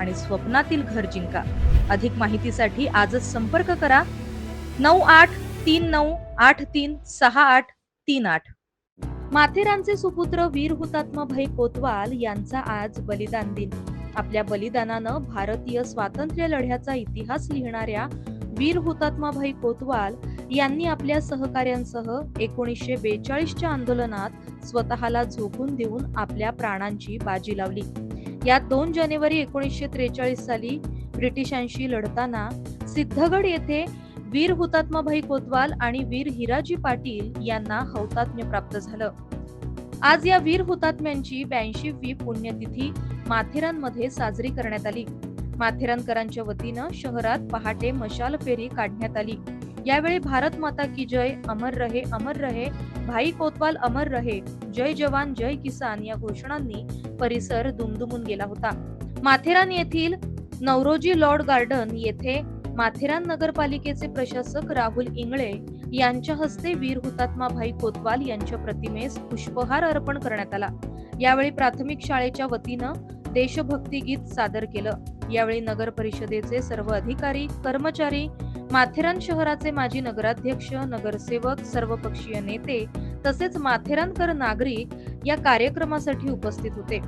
आणि स्वप्नातील घर जिंका. अधिक माहितीसाठी आजच संपर्क करा. नऊ आठ तीन नऊ आठ तीन सहा आठ तीन आठ. माथेरानचे सुपुत्र वीर हुतात्मा भाई कोतवाल यांचा आज बलिदान दिन. आपल्या बलिदानानं भारतीय स्वातंत्र्य लढ्याचा इतिहास लिहिणाऱ्या वीर हुतात्मा भाई कोतवाल यांनी आपल्या सहकाऱ्यांसह एकोणीसशे बेचाळीसच्या आंदोलनात स्वतःला झोकून देऊन आपल्या प्राणांची बाजी लावली. यात दोन जानेवारी एकोणीसशे त्रेचाळीस साली ब्रिटिशांशी लढताना सिद्धगड येथे वीर हुतात्माभाई कोतवाल आणि वीर हिराजी पाटील यांना हौतात्म्य प्राप्त झालं. आज या वीर हुतात्म्यांची ब्याऐंशीवी पुण्यतिथी माथेरानमध्ये साजरी करण्यात आली. माथेरानकरांच्या वतीनं शहरात पहाटे मशाल फेरी काढण्यात आली. यावेळी भारत माता की जय अमर रहे अमर रहे. भाई कोतवाल अमर रहे. जय जवान जय किसान या घोषणांनी परिसर दुमदुमून गेला होता. माथेरान येथील नवरोजी लॉर्ड गार्डन येथे माथेरान नगरपालिकेचे प्रशासक राहुल इंगळे यांच्या हस्ते वीर हुतात्मा भाई कोतवाल यांच्या प्रतिमेस पुष्पहार अर्पण करण्यात आला. यावेळी प्राथमिक शाळेच्या वतीनं देशभक्ती गीत सादर केलं. यावेळी नगर परिषदेचे सर्व अधिकारी कर्मचारी माथेरान शहराचे माजी नगराध्यक्ष नगरसेवक सर्वपक्षीय नेते तसेच माथेरानकर नागरिक या कार्यक्रमासाठी उपस्थित होते.